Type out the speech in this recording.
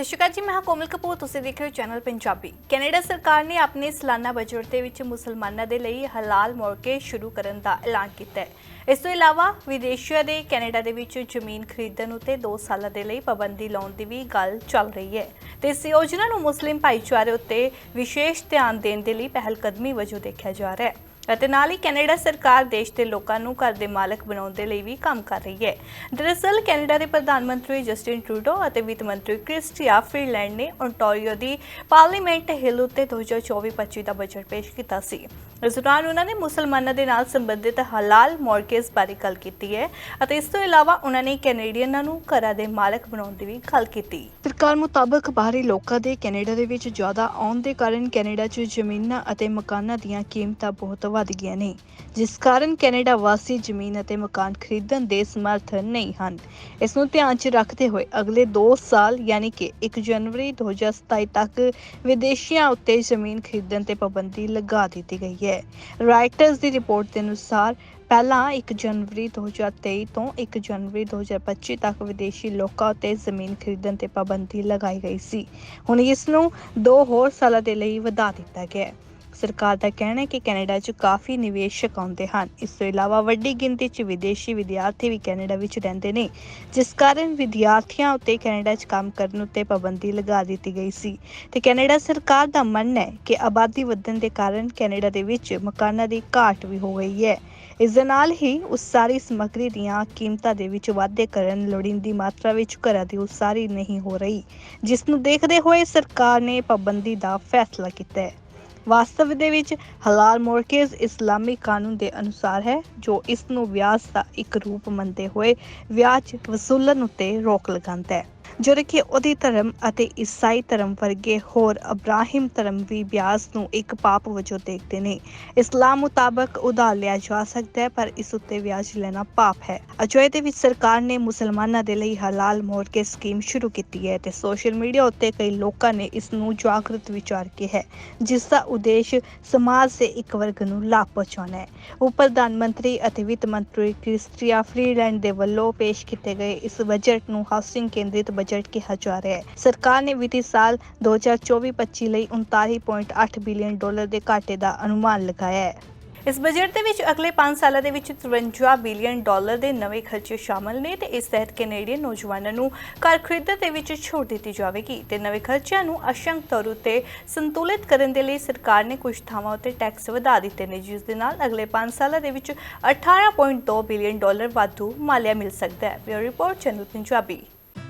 ਸਤਿ ਸ਼੍ਰੀ ਅਕਾਲ ਜੀ, ਮੈਂ ਹਾਂ ਕੋਮਲ ਕਪੂਰ, ਤੁਸੀਂ ਦੇਖ ਰਹੇ ਹੋ ਚੈਨਲ ਪੰਜਾਬੀ। ਕੈਨੇਡਾ ਸਰਕਾਰ ਨੇ ਆਪਣੇ ਸਾਲਾਨਾ ਬਜਟ ਦੇ ਵਿੱਚ ਮੁਸਲਮਾਨਾਂ ਦੇ ਲਈ ਹਲਾਲ ਮੌਕੇ ਸ਼ੁਰੂ ਕਰਨ ਦਾ ਐਲਾਨ ਕੀਤਾ ਹੈ। ਇਸ ਤੋਂ ਇਲਾਵਾ ਵਿਦੇਸ਼ੀਆਂ ਦੇ ਕੈਨੇਡਾ ਦੇ ਵਿੱਚ ਜ਼ਮੀਨ ਖਰੀਦਣ ਉਤੇ 2 ਸਾਲਾਂ ਦੇ ਲਈ ਪਾਬੰਦੀ ਲਾਉਣ ਦੀ ਵੀ ਗੱਲ ਚੱਲ ਰਹੀ ਹੈ। ਤੇ ਇਸ ਯੋਜਨਾ ਨੂੰ ਮੁਸਲਿਮ ਭਾਈਚਾਰੇ ਉੱਤੇ ਵਿਸ਼ੇਸ਼ ਧਿਆਨ ਦੇਣ ਦੇ ਲਈ ਪਹਿਲਕਦਮੀ ਵਜੋਂ ਦੇਖਿਆ ਜਾ ਰਿਹਾ ਹੈ ਅਤੇ ਨਾਲ ਹੀ ਕੈਨੇਡਾ ਸਰਕਾਰ ਦੇਸ਼ ਦੇ ਲੋਕਾਂ ਨੂੰ ਘਰ ਦੇ ਮਾਲਕ ਬਣਾਉਣ ਦੇ ਲਈ ਵੀ ਕੰਮ ਕਰ ਰਹੀ ਹੈ। ਦਰਅਸਲ ਕੈਨੇਡਾ ਦੇ ਪ੍ਰਧਾਨ ਮੰਤਰੀ ਜਸਟਿਨ ਟਰੂਡੋ ਅਤੇ ਵਿੱਤ ਮੰਤਰੀ ਕ੍ਰਿਸਟੀ ਕ੍ਰਿਸਟੀਆ ਫਰੀਲੈਂਡ ਨੇ ਓਨਟਾਰੀਓ ਦੀ ਪਾਰਲੀਮੈਂਟ ਹਿੱਲ ਉੱਤੇ 2024-25 ਦਾ ਬਜਟ ਪੇਸ਼ ਕੀਤਾ ਸੀ ਇਸ ਦੌਰਾਨ ਉਹਨਾਂ ਨੇ ਮੁਸਲਮਾਨਾਂ ਦੇ ਨਾਲ ਸੰਬੰਧਿਤ ਹਲਾਲ ਮੌਰਗੇਜ ਬਾਰੇ ਗੱਲ ਕੀਤੀ ਹੈ ਅਤੇ ਇਸ ਤੋਂ ਇਲਾਵਾ ਉਹਨਾਂ ਨੇ ਕੈਨੇਡੀਅਨਾਂ ਨੂੰ ਘਰਾਂ ਦੇ ਮਾਲਕ ਬਣਾਉਣ ਦੀ ਵੀ ਗੱਲ ਕੀਤੀ ਸਰਕਾਰ ਮੁਤਾਬਕ ਬਾਹਰੀ ਲੋਕਾਂ ਦੇ ਕੈਨੇਡਾ ਦੇ ਵਿੱਚ ਜ਼ਿਆਦਾ ਆਉਣ ਦੇ ਕਾਰਨ ਕੈਨੇਡਾ 'ਚ ਜ਼ਮੀਨਾਂ ਅਤੇ ਮਕਾਨਾਂ ਦੀਆਂ ਕੀਮਤਾਂ ਬਹੁਤ ਵੱਧ ਗਈਆਂ ਨੇ ਜਿਸ ਕਾਰਨ ਕੈਨੇਡਾ ਵਾਸੀ ਜ਼ਮੀਨ ਅਤੇ ਮਕਾਨ ਖਰੀਦਣ ਦੇ ਸਮਰਥ ਨਹੀਂ ਹਨ ਇਸ ਨੂੰ ਧਿਆਨ 'ਚ ਰੱਖਦੇ ਹੋਏ ਅਗਲੇ 2 ਸਾਲ ਯਾਨੀ ਕਿ 1 ਜਨਵਰੀ 2027 ਤੱਕ ਵਿਦੇਸ਼ੀਆਂ ਉੱਤੇ ਜ਼ਮੀਨ ਖਰੀਦਣ ਤੇ ਪਾਬੰਦੀ ਲਗਾ ਦਿੱਤੀ ਗਈ ਹੈ। ਰਾਈਟਰਸ ਦੀ ਰਿਪੋਰਟ ਦੇ ਅਨੁਸਾਰ, ਪਹਿਲਾਂ 1 ਜਨਵਰੀ 2023 ਤੋਂ 1 ਜਨਵਰੀ 2025 ਤੱਕ ਵਿਦੇਸ਼ੀ ਲੋਕਾਂ ਉੱਤੇ ਜ਼ਮੀਨ ਖਰੀਦਣ ਤੇ ਪਾਬੰਦੀ ਲਗਾਈ ਗਈ ਸੀ। ਹੁਣ ਇਸ ਨੂੰ 2 ਹੋਰ ਸਾਲਾਂ ਦੇ ਲਈ ਵਧਾ ਦਿੱਤਾ ਗਿਆ ਹੈ। ਸਰਕਾਰ ਦਾ ਕਹਿਣਾ ਹੈ ਕਿ ਕੈਨੇਡਾ 'ਚ ਕਾਫੀ ਨਿਵੇਸ਼ਕ ਆਉਂਦੇ ਹਨ। ਇਸ ਤੋਂ ਇਲਾਵਾ ਵੱਡੀ ਗਿਣਤੀ 'ਚ ਵਿਦੇਸ਼ੀ ਵਿਦਿਆਰਥੀ ਵੀ ਕੈਨੇਡਾ ਵਿੱਚ ਰਹਿੰਦੇ ਨੇ, ਜਿਸ ਕਾਰਨ ਵਿਦਿਆਰਥੀਆਂ ਉੱਤੇ ਕੈਨੇਡਾ 'ਚ ਕੰਮ ਕਰਨ ਉੱਤੇ ਪਾਬੰਦੀ ਲਗਾ ਦਿੱਤੀ ਗਈ ਸੀ। ਤੇ ਕੈਨੇਡਾ ਸਰਕਾਰ ਦਾ ਮੰਨਣਾ ਹੈ ਕਿ ਆਬਾਦੀ ਵਧਣ ਦੇ ਕਾਰਨ ਕੈਨੇਡਾ ਦੇ ਵਿੱਚ ਮਕਾਨਾਂ ਦੀ ਘਾਟ ਵੀ ਹੋ ਗਈ ਹੈ। ਇਸ ਦੇ ਨਾਲ ਹੀ ਉਸ ਸਾਰੀ ਸਮੱਗਰੀ ਦੀਆਂ ਕੀਮਤਾਂ ਦੇ ਵਿੱਚ ਵਾਧੇ ਕਰਨ ਲੋੜੀਂਦੀ ਮਾਤਰਾ ਵਿੱਚ ਘਰਾਂ ਦੀ ਉਸਾਰੀ ਨਹੀਂ ਹੋ ਰਹੀ, ਜਿਸ ਨੂੰ ਦੇਖਦੇ ਹੋਏ ਸਰਕਾਰ ਨੇ ਪਾਬੰਦੀ ਦਾ ਫੈਸਲਾ ਕੀਤਾ ਹੈ। ਵਾਸਤਵ ਦੇ ਵਿੱਚ ਹਲਾਲ ਮੋਰਕੇਜ਼ ਇਸਲਾਮੀ ਕਾਨੂੰਨ ਦੇ ਅਨੁਸਾਰ ਹੈ, ਜੋ ਇਸ ਨੂੰ ਵਿਆਜ ਦਾ ਇੱਕ ਰੂਪ ਮੰਨਦੇ ਹੋਏ ਵਿਆਜ ਵਸੂਲਣ ਉੱਤੇ ਰੋਕ ਲਗਾਉਂਦਾ ਹੈ। ਜਦੋਂ ਕਿ ਉਹਦੀ ਧਰਮ ਅਤੇ ਈਸਾਈ ਧਰਮ ਵਰਗੇ ਹੋਰ ਅਬਰਾਹਿਮ ਧਰਮ ਵੀ ਵਿਆਜ ਨੂੰ ਇੱਕ ਪਾਪ ਵਜੋਂ ਦੇਖਦੇ ਨੇ। ਇਸਲਾਮ ਮੁਤਾਬਕ ਉਧਾਰ ਲਿਆ ਜਾ ਸਕਦਾ ਹੈ, ਪਰ ਇਸ ਉੱਤੇ ਵਿਆਜ ਲੈਣਾ ਪਾਪ ਹੈ। ਅਜੋਏ ਦੇ ਵਿੱਚ ਸਰਕਾਰ ਨੇ ਮੁਸਲਮਾਨਾਂ ਦੇ ਲਈ ਹਲਾਲ ਮੋਰਗੇਜ ਸਕੀਮ ਸ਼ੁਰੂ ਕੀਤੀ ਹੈ ਤੇ ਸੋਸ਼ਲ ਮੀਡੀਆ ਉੱਤੇ ਕਈ ਲੋਕਾਂ ਨੇ ਇਸ ਨੂੰ ਜਾਗਰਤ ਵਿਚਾਰ ਕੇ ਹੈ, ਜਿਸ ਦਾ ਉਦੇਸ਼ ਸਮਾਜ ਦੇ ਇੱਕ ਵਰਗ ਨੂੰ ਲਾਭ ਪਹੁੰਚਾਉਣਾ ਹੈ। ਉਪ ਪ੍ਰਧਾਨ ਮੰਤਰੀ ਅਤੇ ਵਿੱਤ ਮੰਤਰੀ ਕ੍ਰਿਸਟੀਆ ਫਰੀਲੈਂਡ ਦੇ ਵੱਲੋਂ ਪੇਸ਼ ਕੀਤੇ ਗਏ ਇਸ ਬਜਟ ਨੂੰ ਹਾਊਸਿੰਗ ਕੇਂਦਰਿਤ ਬਜਟ ਕਿਹਾ ਜਾ ਰਿਹਾ ਹੈ। ਸਰਕਾਰ ਨੇ ਵਿੱਤੀ ਸਾਲ 2024-25 ਲਈ 39.8 ਬਿਲੀਅਨ ਡਾਲਰ ਦੇ ਘਾਟੇ ਦਾ ਅਨੁਮਾਨ ਲਗਾਇਆ ਹੈ। ਇਸ ਬਜਟ ਦੇ ਵਿੱਚ ਅਗਲੇ 5 ਸਾਲਾਂ ਦੇ ਵਿੱਚ 53 ਬਿਲੀਅਨ ਡਾਲਰ ਦੇ ਨਵੇਂ ਖਰਚੇ ਸ਼ਾਮਲ ਨੇ ਤੇ ਇਸ ਤਹਿਤ ਕੈਨੇਡੀਅਨ ਨੌਜਵਾਨਾਂ ਨੂੰ ਘਰ ਖਰੀਦਣ ਦੇ ਵਿੱਚ ਛੋਟ ਦਿੱਤੀ ਜਾਵੇਗੀ ਤੇ ਨਵੇਂ ਖਰਚਿਆਂ ਨੂੰ ਅਸ਼ੰਕ ਤੌਰ ਉਤੇ ਸੰਤੁਲਿਤ ਕਰਨ ਦੇ ਲਈ ਸਰਕਾਰ ਨੇ ਕੁਝ ਥਾਵਾਂ ਉਤੇ ਟੈਕਸ ਵਧਾ ਦਿੱਤੇ ਨੇ, ਜਿਸ ਦੇ ਨਾਲ ਅਗਲੇ 5 ਸਾਲਾਂ ਦੇ ਵਿੱਚ 18.2 ਬਿਲੀਅਨ ਡਾਲਰ ਵਾਧੂ ਮਾਲੀਆ ਮਿਲ ਸਕਦਾ ਹੈ। Bureau report, channel Punjabi.